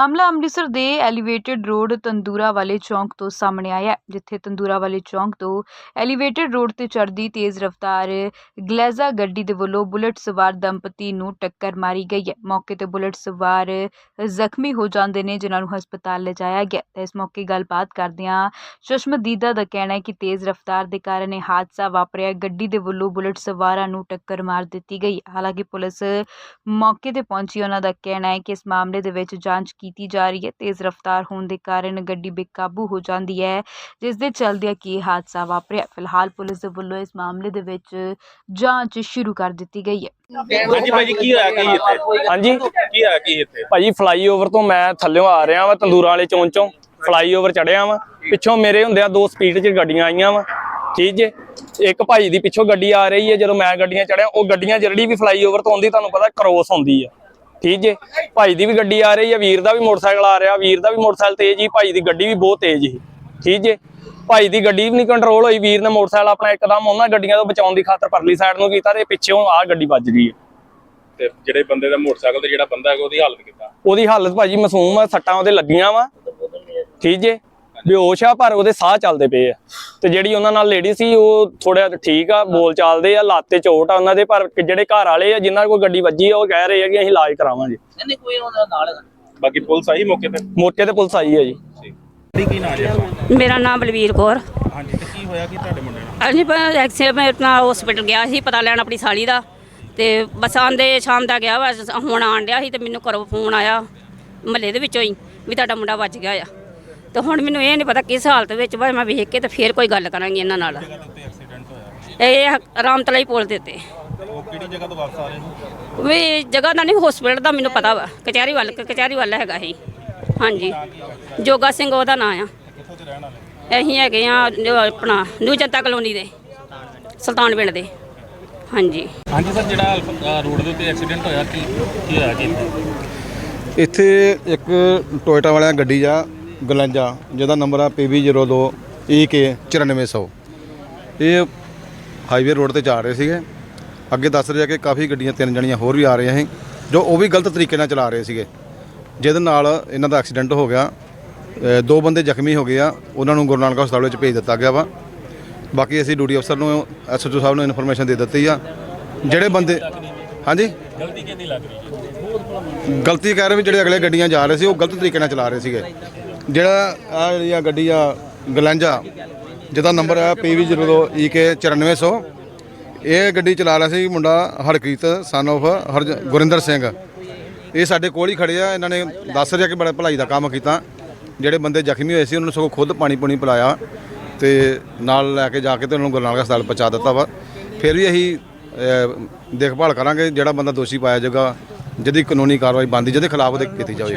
ਮਾਮਲਾ ਅੰਮ੍ਰਿਤਸਰ ਦੇ elevated road ਤੰਦੂਰਾ ਵਾਲੇ ਚੌਂਕ ਤੋਂ ਸਾਹਮਣੇ ਆਇਆ ਹੈ, ਜਿੱਥੇ ਤੰਦੂਰਾ ਵਾਲੇ ਚੌਂਕ ਤੋਂ ਐਲੀਵੇਟਿਡ ਰੋਡ ਤੇ ਚੜ੍ਹਦੀ ਤੇਜ਼ ਰਫ਼ਤਾਰ ਗਲੈਜ਼ਾ ਗੱਡੀ ਦੇ ਵੱਲੋਂ ਬੁਲਟ ਸਵਾਰ ਦੰਪਤੀ ਨੂੰ ਟੱਕਰ ਮਾਰੀ ਗਈ ਹੈ। ਮੌਕੇ ਤੇ ਬੁਲਟ ਸਵਾਰ ਜ਼ਖਮੀ ਹੋ ਜਾਂਦੇ ਨੇ ਜਿਨ੍ਹਾਂ ਨੂੰ ਹਸਪਤਾਲ ਲਿਜਾਇਆ ਗਿਆ। ਤੇ ਇਸ ਮੌਕੇ ਗੱਲਬਾਤ ਕਰਦਿਆਂ ਚਸ਼ਮਦੀਦਾ ਦਾ ਕਹਿਣਾ ਹੈ ਕਿ ਤੇਜ਼ ਰਫ਼ਤਾਰ ਦੇ ਕਾਰਨ ਇਹ ਹਾਦਸਾ ਵਾਪਰਿਆ ਗੱਡੀ ਦੇ ਵੱਲੋਂ ਬੁਲਟ ਸਵਾਰਾਂ ਨੂੰ ਟੱਕਰ ਮਾਰ ਦਿੱਤੀ ਗਈ ਹਾਲਾਂਕਿ ਪੁਲਿਸ ਮੌਕੇ ਤੇ ਪਹੁੰਚੀ ਉਹਨਾਂ ਦਾ ਕਹਿਣਾ ਹੈ ਕਿ ਇਸ ਮਾਮਲੇ ਦੇ ਵਿੱਚ ਜਾਂਚ ਕੀਤੀ ਜਾ ਰਹੀ ਹੈ। ਤੇਜ਼ ਰਫ਼ਤਾਰ ਹੋਣ ਦੇ ਕਾਰਨ ਗੱਡੀ ਬੇਕਾਬੂ ਹੋ ਜਾਂਦੀ ਹੈ ਜਿਸ ਦੇ ਚੱਲਦਿਆਂ ਕਿ ਹਾਦਸਾ ਵਾਪਰਿਆ? ਫਿਲਹਾਲ ਪੁਲਿਸ ਦੇ ਵੱਲੋਂ ਇਸ ਮਾਮਲੇ ਦੇ ਵਿੱਚ ਜਾਂਚ ਸ਼ੁਰੂ ਕਰ ਦਿੱਤੀ ਗਈ ਹੈ। ਹਾਂਜੀ ਭਾਜੀ ਕੀ ਹੋਇਆ? ਕੀ ਇੱਥੇ? ਹਾਂਜੀ? ਕੀ ਹੋਇਆ? ਕੀ ਇੱਥੇ? ਭਾਜੀ ਫਲਾਈਓਵਰ ਤੋਂ ਮੈਂ ਥੱਲਿਓਂ ਆ ਰਿਹਾ ਵਾਂ ਤੰਦੂਰਾਂ ਵਾਲੇ ਚੌਂਕ ਚੋਂ। ਫਲਾਈਓਵਰ ਚੜਿਆ ਵਾਂ। ਪਿੱਛੋਂ ਮੇਰੇ ਹੁੰਦਿਆਂ ਦੋ ਸਪੀਡ 'ਚ ਗੱਡੀਆਂ ਆਈਆਂ ਵਾਂ। ਠੀਕ ਜੇ? ਇੱਕ ਭਾਈ ਦੀ ਪਿੱਛੋਂ ਗੱਡੀ ਆ ਰਹੀ ਹੈ ਜਦੋਂ ਮੈਂ ਗੱਡੀਆਂ ਚੜਿਆ ਉਹ ਗੱਡੀਆਂ ਜਿਹੜੀ ਵੀ ਫਲਾਈਓਵਰ ਤੋਂ ਆਉਂਦੀ ਤੁਹਾਨੂੰ ਪਤਾ ਕ੍ਰੋਸ ਹੁੰਦੀ ਆ। ਠੀਕ ਜੇ? ਭਾਈ ਦੀ ਵੀ ਗੱਡੀ ਆ ਰਹੀ ਹੈ ਵੀਰ ਦਾ ਵੀ ਮੋਟਰਸਾਈਕਲ ਆ ਰਿਹਾ ਵੀਰ ਦਾ ਵੀ ਮੋਟਰਸਾਈਕਲ ਤੇਜ਼ ਹੀ ਭਾਈ ਦੀ ਗੱਡੀ ਵੀ ਬਹੁਤ ਤੇਜ਼ ਸੀ ਠੀਕ ਜੇ? ਭਾਈ ਦੀ ਗੱਡੀ ਵੀ ਨਹੀਂ ਕੰਟਰੋਲ ਹੋਈ ਵੀਰ ਨੇ ਮੋਟਰਸਾਈਕਲ ਆਪਣਾ ਇੱਕਦਮ ਉਹਨਾਂ ਗੱਡੀਆਂ ਤੋਂ ਬਚਾਉਣ ਦੀ ਖਾਤਰ ਪਰਲੀ ਸਾਈਡ ਨੂੰ ਕੀਤਾ ਤੇ ਪਿੱਛੋਂ ਆ ਗੱਡੀ ਵੱਜ ਗਈ ਹੈ। ਤੇ ਜਿਹੜੇ ਬੰਦੇ ਦਾ ਮੋਟਰਸਾਈਕਲ ਤੇ ਜਿਹੜਾ ਬੰਦਾ ਹੈਗਾ ਉਹਦੀ ਹਾਲਤ ਕਿੱਦਾਂ? ਉਹਦੀ ਹਾਲਤ ਭਾਜੀ ਮਾਸੂਮ ਆ ਸੱਟਾਂ ਉਹਦੇ ਲੱਗੀਆਂ ਵਾ। ਠੀਕ ਜੇ? ਬੇਹੋਸ਼ ਆ ਪਰ ਉਹਦੇ ਸਾਹ ਚੱਲਦੇ ਪਏ ਆ। ਤੇ ਜਿਹੜੀ ਉਹਨਾਂ ਨਾਲ ਲੇਡੀ ਸੀ ਉਹ ਥੋੜਾ ਠੀਕ ਆ ਬੋਲ ਚਾਲਦੇ ਆ ਲੱਤ ਤੇ ਚੋਟ ਆ ਉਹਨਾਂ ਦੇ ਪਰ ਜਿਹੜੇ ਘਰ ਵਾਲੇ ਆ ਜਿਨ੍ਹਾਂ ਕੋਲ ਗੱਡੀ ਵੱਜੀ ਆ ਉਹ ਕਹਿ ਰਹੇ ਆ ਕਿ ਅਸੀਂ ਇਲਾਜ ਕਰਾਵਾਂਗੇ। ਨਹੀਂ ਕੋਈ ਉਹਦਾ ਨਾਲ। ਬਾਕੀ ਪੁਲਿਸ ਆਈ ਮੌਕੇ ਤੇ? ਮੋਟੇ ਤੇ ਪੁਲਿਸ ਆਈ ਆ ਜੀ। ਕੀ ਕੀ ਨਾ ਰਿਹਾ ਮੇਰਾ ਨਾਮ ਬਲਵੀਰ ਕੌਰ। ਹਾਂਜੀ ਤੇ ਕੀ ਹੋਇਆ ਕੀ ਤੁਹਾਡੇ ਮੁੰਡੇ ਨਾਲ? ਅਸੀਂ ਪਰ ਐਕਸੀਡੈਂਟ ਮੈਂ ਆਪਣਾ ਹਸਪੀਟਲ ਗਿਆ ਸੀ ਪਤਾ ਲੈਣ ਆਪਣੀ ਸਾਲੀ ਦਾ। ਤੇ ਬਸ ਆਂਦੇ ਸ਼ਾਮ ਦਾ ਗਿਆ ਹੁਣ ਆਣ ਸੀ ਤੇ ਮੈਨੂੰ ਘਰੋਂ ਫੋਨ ਆਇਆ ਮਹੱਲੇ ਦੇ ਵਿੱਚੋਂ ਹੀ ਵੀ ਤੁਹਾਡਾ ਮੁੰਡਾ ਵੱਜ ਗਿਆ ਆ। ਤੇ ਹੁਣ ਮੈਨੂੰ ਇਹ ਨਹੀਂ ਪਤਾ ਕਿਸ ਹਾਲਤ ਵਿੱਚ ਵਾ ਮੈਂ ਵੇਖ ਕੇ ਤੇ ਫੇਰ ਕੋਈ ਗੱਲ ਕਰਾਂਗੀ ਇਹਨਾਂ ਨਾਲ। ਤੇ ਐਕਸੀਡੈਂਟ ਹੋਇਆ? ਇਹ ਰਾਮਤਲਾਈ ਪੁਲ ਦੇ ਉੱਤੇ। ਉਹ ਕਿਹੜੀ ਜਗ੍ਹਾ ਤੋਂ ਵਾਪਸ ਆ ਰਹੇ ਸੀ ਵੀ ਜਗ੍ਹਾ ਦਾ ਨਹੀਂ ਹਸਪੀਟਲ ਦਾ ਮੈਨੂੰ ਪਤਾ ਵਾ ਕਚਹਿਰੀ ਵੱਲ ਕਚਹਿਰੀ ਵੱਲ ਹੈਗਾ ਹੀ ਹਾਂਜੀ। ਜੋਗਾ ਸਿੰਘ ਉਹਦਾ ਨਾਂ ਆ। ਕਿੱਥੋਂ ਦੇ ਰਹਿਣ ਵਾਲੇ? ਅਸੀਂ ਹੈਗੇ ਆ ਜੋ ਆਪਣਾ ਨਿਊ ਜਨਤਾ ਕਲੋਨੀ ਦੇ ਸੁਲਤਾਨ ਪਿੰਡ ਦੇ। ਹਾਂਜੀ। ਹਾਂਜੀ ਸਰ ਜਿਹੜਾ ਰੋਡ ਦੇ ਉੱਤੇ ਐਕਸੀਡੈਂਟ ਹੋਇਆ ਕੀ ਕੀ ਹੋਇਆ ਕੀ ਇੱਥੇ? ਇੱਥੇ ਇੱਕ ਟੋਇਟਾ ਵਾਲਿਆਂ ਗੱਡੀ ਆ ਗਲੰਜਾ ਜਿਹਦਾ ਨੰਬਰ ਆ PB02 EK 9400 ਇਹ ਹਾਈਵੇ ਰੋਡ ਤੇ ਜਾ ਰਹੇ ਸੀਗੇ। ਅੱਗੇ ਦੱਸ ਰਿਹਾ ਕਿ ਕਾਫੀ ਗੱਡੀਆਂ ਤਿੰਨ ਜਣੀਆਂ ਹੋਰ ਵੀ ਆ ਰਹੀਆਂ ਸੀ ਜੋ ਉਹ ਵੀ ਗਲਤ ਤਰੀਕੇ ਨਾਲ ਚਲਾ ਰਹੇ ਸੀਗੇ। ਜਿਹਦੇ ਨਾਲ ਇਹਨਾਂ ਦਾ ਐਕਸੀਡੈਂਟ ਹੋ ਗਿਆ। ਦੋ ਬੰਦੇ ਜ਼ਖਮੀ ਹੋ ਗਏ ਆ। ਉਹਨਾਂ ਨੂੰ ਗੁਰੂ ਨਾਨਕ ਹਸਪਤਾਲ ਵਿੱਚ ਭੇਜ ਦਿੱਤਾ ਗਿਆ ਵਾ। ਬਾਕੀ ਅਸੀਂ ਡਿਊਟੀ ਅਫਸਰ ਨੂੰ ਐਸਐਚਓ ਸਾਹਿਬ ਨੂੰ ਇਨਫੋਰਮੇਸ਼ਨ ਦੇ ਦਿੱਤੀ ਆ। ਜਿਹੜੇ ਬੰਦੇ ਹਾਂਜੀ? ਗਲਤੀ ਕਿਹਦੀ ਲੱਗ ਰਹੀ ਹੈ? ਗਲਤੀ ਕਰ ਰਹੇ ਵੀ ਜਿਹੜੇ ਅਗਲੇ ਗੱਡੀਆਂ ਜਾ ਰਹੇ ਸੀ ਉਹ ਗਲਤ ਤਰੀਕੇ ਨਾਲ ਚਲਾ ਰਹੇ ਸੀਗੇ। ਜਿਹੜਾ ਆ ਜਿਹੜੀ ਆ ਗੱਡੀ ਆ, ਗਲੈਂਜਾ, ਜਿਹਦਾ ਨੰਬਰ ਹੈ PV02 EK 9400 ਇਹ ਗੱਡੀ ਚਲਾ ਰਿਹਾ ਸੀ ਮੁੰਡਾ ਹਰਕੀਤ ਸਨ of ਹਰਜ, ਗੁਰਿੰਦਰ ਸਿੰਘ। ਇਹ ਸਾਡੇ ਕੋਲ ਹੀ ਖੜੇ ਆ, ਇਹਨਾਂ ਨੇ ਦੱਸ ਰਿਹਾ ਕਿ ਬੜਾ ਭਲਾਈ ਦਾ ਕੰਮ ਕੀਤਾ। ਜਿਹੜੇ ਬੰਦੇ ਜ਼ਖਮੀ ਹੋਏ ਸੀ, ਉਹਨਾਂ ਨੂੰ ਸਗੋਂ ਖੁਦ ਪਾਣੀ ਪੁਣੀ ਪਿਲਾਇਆ ਤੇ ਨਾਲ ਲੈ ਕੇ ਜਾ ਕੇ ਤੇ ਉਹਨਾਂ ਨੂੰ ਗੁਰੂ ਨਾਨਕ ਹਸਪਤਾਲ ਪਹੁੰਚਾ ਦਿੱਤਾ ਵਾ। ਫਿਰ ਵੀ ਅਸੀਂ ਦੇਖਭਾਲ ਕਰਾਂਗੇ, ਜਿਹੜਾ ਬੰਦਾ ਦੋਸ਼ੀ ਪਾਇਆ ਜਾਏਗਾ ਜਿਹਦੀ ਕਾਨੂੰਨੀ ਕਾਰਵਾਈ ਬਣਦੀ, ਜਿਹਦੇ ਖਿਲਾਫ ਉਹਦੇ ਕੀਤੀ ਜਾਵੇ